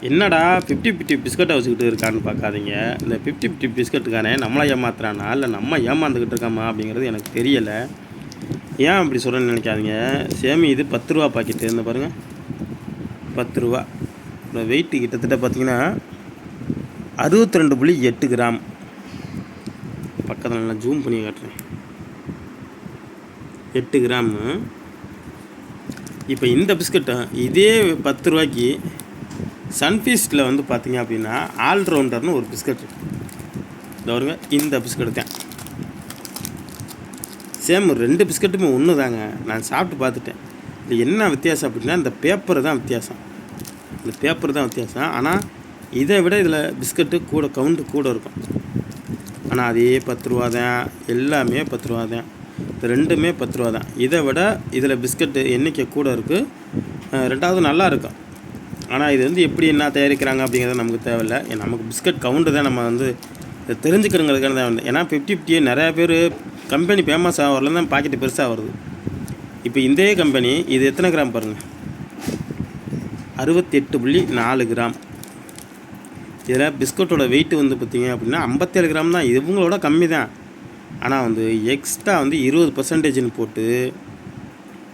என்னடா fifty fifty பிஸ்கட்டை வச்சுக்கிட்டு இருக்கான்னு பார்க்காதீங்க. இந்த ஃபிஃப்டி ஃபிஃப்டி பிஸ்கட்டுக்கானே நம்மளை ஏமாத்துறானா? இல்லை நம்ம ஏமாந்துக்கிட்டு இருக்கோமா? அப்படிங்கிறது எனக்கு தெரியலை. ஏன் அப்படி சொல்கிறேன்னு நினைக்காதீங்க. சேமி இது பத்து ரூபா பாக்கெட்டு இந்த பாருங்கள் பத்து ரூபா. இப்போ வெயிட்டு கிட்டத்தட்ட பார்த்தீங்கன்னா அறுபத்தி ரெண்டு புள்ளி எட்டு கிராம். பக்கத்தில் நல்லா ஜூம் பண்ணி காட்டுறேன். எட்டு கிராமு. இப்போ இந்த பிஸ்கட்டை இதே பத்து ரூபாய்க்கு சன்ஃபீஸ்டில் வந்து பார்த்தீங்க அப்படின்னா ஆல்ரவுண்டர்னு ஒரு பிஸ்கட் இருக்கு. இந்த வருங்க இந்த பிஸ்கட் தான். சேம் ரெண்டு பிஸ்கட்டுமே ஒன்று தாங்க. நான் சாப்பிட்டு பார்த்துட்டேன். இது என்ன வித்தியாசம் அப்படின்னா இந்த பேப்பர் தான் வித்தியாசம். இந்த பேப்பர் தான் வித்தியாசம். ஆனால் இதை விட இதில் பிஸ்கட்டு கூட கவுண்ட்டு கூட இருக்கும். ஆனால் அதே பத்து ரூபா தான். எல்லாமே பத்து ரூபா தான். இது ரெண்டுமே பத்து ரூபா தான். இதை விட இதில் பிஸ்கட்டு எண்ணிக்கை கூட இருக்குது ரெண்டாவது நல்லா இருக்கும். ஆனால் இது வந்து எப்படி என்ன தயாரிக்கிறாங்க அப்படிங்கிறது நமக்கு தேவையில்லை. நமக்கு பிஸ்கட் கவுண்ட்டு தான் நம்ம வந்து இதை தெரிஞ்சுக்கிறங்கிறதுக்கான தான் ஏன்னா ஃபிஃப்டி ஃபிஃப்டியே நிறையா பேர் கம்பெனி ஃபேமஸ் ஆகிறதுல தான் பாக்கெட்டு பெருசாக வருது. இப்போ இதே கம்பெனி இது எத்தனை கிராம் பாருங்கள் அறுபத்தெட்டு புள்ளி நாலு கிராம். இதில் பிஸ்கட்டோட வெயிட் வந்து பார்த்திங்க அப்படின்னா ஐம்பத்தேழு கிராம் தான். இவங்களோட கம்மி தான். ஆனால் வந்து எக்ஸ்ட்ரா வந்து இருபது பர்சன்டேஜ்னு போட்டு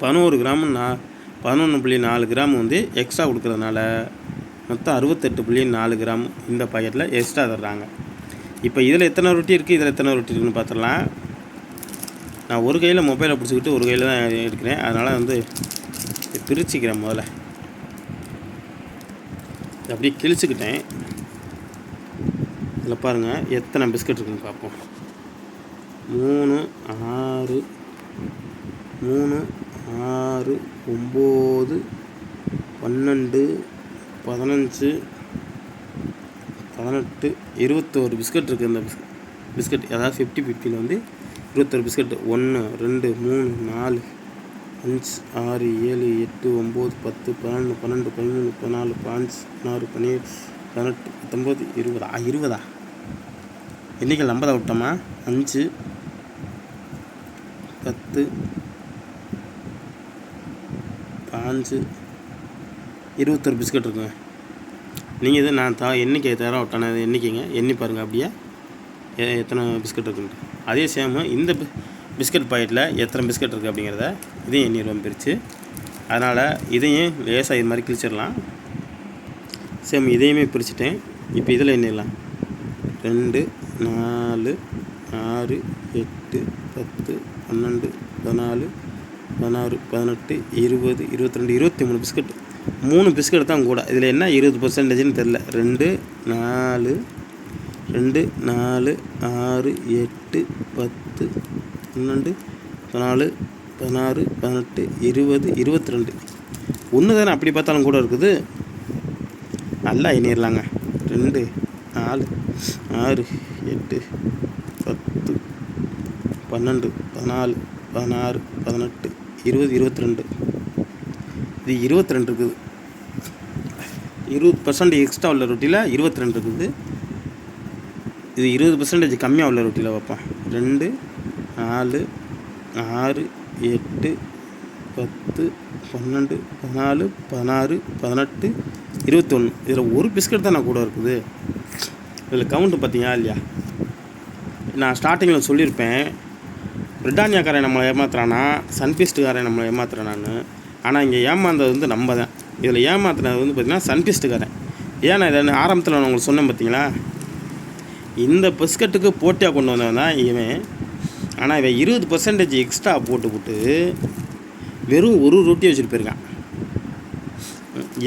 பதினோரு கிராம்னா பதினொன்று புள்ளி நாலு கிராம் வந்து எக்ஸ்ட்ரா கொடுக்குறதுனால மொத்தம் அறுபத்தெட்டு புள்ளி நாலு கிராம் இந்த பாக்கெட்டில் எக்ஸ்ட்ரா தர்றாங்க. இப்போ இதில் எத்தனை ரொட்டி இருக்குது இதில் எத்தனை ரொட்டி இருக்குன்னு பார்த்துடலாம் நான் ஒரு கையில் மொபைலை பிடிச்சிக்கிட்டு ஒரு கையில் தான் எடுக்கிறேன். அதனால் வந்து பிரிச்சுக்கிறேன் முதல்ல. அப்படியே கிழிச்சுக்கிட்டேன். இதில் பாருங்கள் எத்தனை பிஸ்கட் இருக்குன்னு பார்ப்போம். மூணு ஆறு மூணு ஆறு ஒம்பது பன்னெண்டு பதினஞ்சு பதினெட்டு இருபத்தோரு பிஸ்கட் இருக்குது இந்த பிஸ்கட் பிஸ்கட். அதாவது ஃபிஃப்டி ஃபிஃப்டியில் வந்து இருபத்தோரு பிஸ்கட். ஒன்று ரெண்டு மூணு நாலு அஞ்சு ஆறு ஏழு எட்டு ஒம்பது பத்து பன்னெண்டு பன்னெண்டு பதிமூணு பதினாலு பதினஞ்சு பதினாறு பதினேழு பதினெட்டு பத்தொம்பது இருபதா? இருபதா? எண்ணிக்கை ஐம்பதா விட்டோமா? அஞ்சு பத்து அஞ்சு. இருபத்தொரு பிஸ்கட் இருக்குங்க. நீங்கள் இது நான் தா எண்ணிக்கை தர விட்டானே எண்ணிக்கைங்க எண்ணி பாருங்கள் அப்படியே. எ- எத்தனை பிஸ்கட் இருக்குன்ட்டு. அதே சேமு இந்த பிஸ்கட் பாக்கெட்டில் எத்தனை பிஸ்கட் இருக்குது அப்படிங்கிறத இதையும் எண்ணிடுவோம் பிரித்து அதனால் இதையும் லேசாக இது மாதிரி கிழிச்சிடலாம். சேம் இதையுமே பிரிச்சுட்டேன். இப்போ இதில் எண்ணிடலாம். ரெண்டு நாலு ஆறு எட்டு பத்து பன்னெண்டு பதினாலு பதினாறு பதினெட்டு இருபது இருபத்தி ரெண்டு இருபத்தி மூணு பிஸ்கட் மூணு பிஸ்கட் தான் கூட. இதில் என்ன இருபது பர்சன்டேஜ்னு தெரில ரெண்டு நாலு ரெண்டு நாலு ஆறு எட்டு பத்து பன்னெண்டு பதினாலு பதினாறு பதினெட்டு இருபது இருபத்தி ரெண்டு ஒன்று தானே அப்படி பார்த்தாலும் கூட இருக்குது. நல்லா எண்ணிடலாங்க ரெண்டு நாலு ஆறு எட்டு பத்து பன்னெண்டு பதினாலு பதினாறு பதினெட்டு இருபது இருபத்தி ரெண்டு இது இருபத்தி ரெண்டு இருக்குது. இருபது பர்சன்ட் எக்ஸ்ட்ரா உள்ள ரொட்டியில் இருபத்தி ரெண்டு இருக்குது. இது இருபது பர்சன்டேஜ் கம்மியாக உள்ள ரொட்டியில் வைப்போம். ரெண்டு நாலு ஆறு எட்டு பத்து பன்னெண்டு பதினாலு பதினாறு பதினெட்டு இருபத்தொன்று இதில் ஒரு பிஸ்கட் தான் கூட இருக்குது. இதில் கவுண்ட்டு பார்த்தீங்களா இல்லையா? நான் ஸ்டார்டிங்கில் சொல்லியிருப்பேன். பிரிட்டானியாக்காரன் நம்மளை ஏமாத்துறானா சன்ஃபிஸ்ட்டுக்காரன் நம்மளை ஏமாத்துறானான்னு ஆனால் இங்கே ஏமாந்தது வந்து நம்ம தான் இதில் ஏமாத்துனது வந்து பார்த்திங்கன்னா சன்ஃபிஸ்ட்டுக்காரன் ஏன்னா இதை ஆரம்பத்தில் நான் உங்களுக்கு சொன்னேன் பார்த்தீங்களா இந்த பிஸ்கட்டுக்கு போட்டியாக கொண்டு வந்தவன் தான் இவன். ஆனால் இவன் இருபது பர்சன்டேஜ் எக்ஸ்ட்ரா போட்டு போட்டு வெறும் ஒரு ரொட்டி வச்சுட்டு போயிருக்கான்.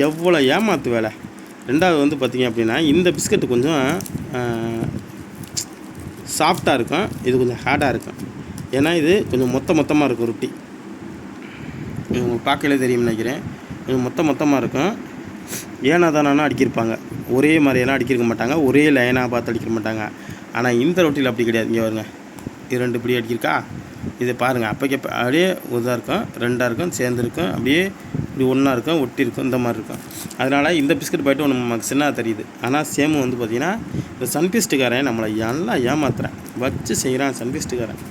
எவ்வளோ ஏமாத்து வேலை. ரெண்டாவது வந்து பார்த்திங்க அப்படின்னா இந்த பிஸ்கட்டு கொஞ்சம் சாஃப்டாக இருக்கும் இது கொஞ்சம் ஹார்டாக இருக்கும். ஏன்னா இது கொஞ்சம் மொத்த மொத்தமாக இருக்கும் ரொட்டி இது உங்களுக்கு பார்க்கலே தெரியும் நினைக்கிறேன். கொஞ்சம் மொத்த மொத்தமாக இருக்கும். ஏனா தானா அடிக்கிருப்பாங்க ஒரே மாதிரியெல்லாம் அடிக்கிருக்க மாட்டாங்க. ஒரே லைனாக பார்த்து அடிக்க மாட்டாங்க. ஆனால் இந்த ரொட்டியில் அப்படி கிடையாது. இங்கே வருங்க இது ரெண்டு இப்படி அடிக்கிருக்கா இதை பாருங்கள் அப்போக்கே அப்படியே இதாக இருக்கும் ரெண்டாக இருக்கும் சேர்ந்துருக்கும் அப்படியே இப்படி ஒன்றா இருக்கும் ஒட்டி இருக்கும் இந்த மாதிரி இருக்கும். அதனால் இந்த பிஸ்கட் போய்ட்டு ஒன்று நமக்கு சின்னதாக தெரியுது. ஆனால் சேமு வந்து பார்த்திங்கன்னா இந்த சன்பிஸ்ட்டுக்காரன் நம்மளை எல்லாம் ஏமாத்துறேன். வச்சு செய்கிறான் சன்பிஸ்ட்டுக்காரன்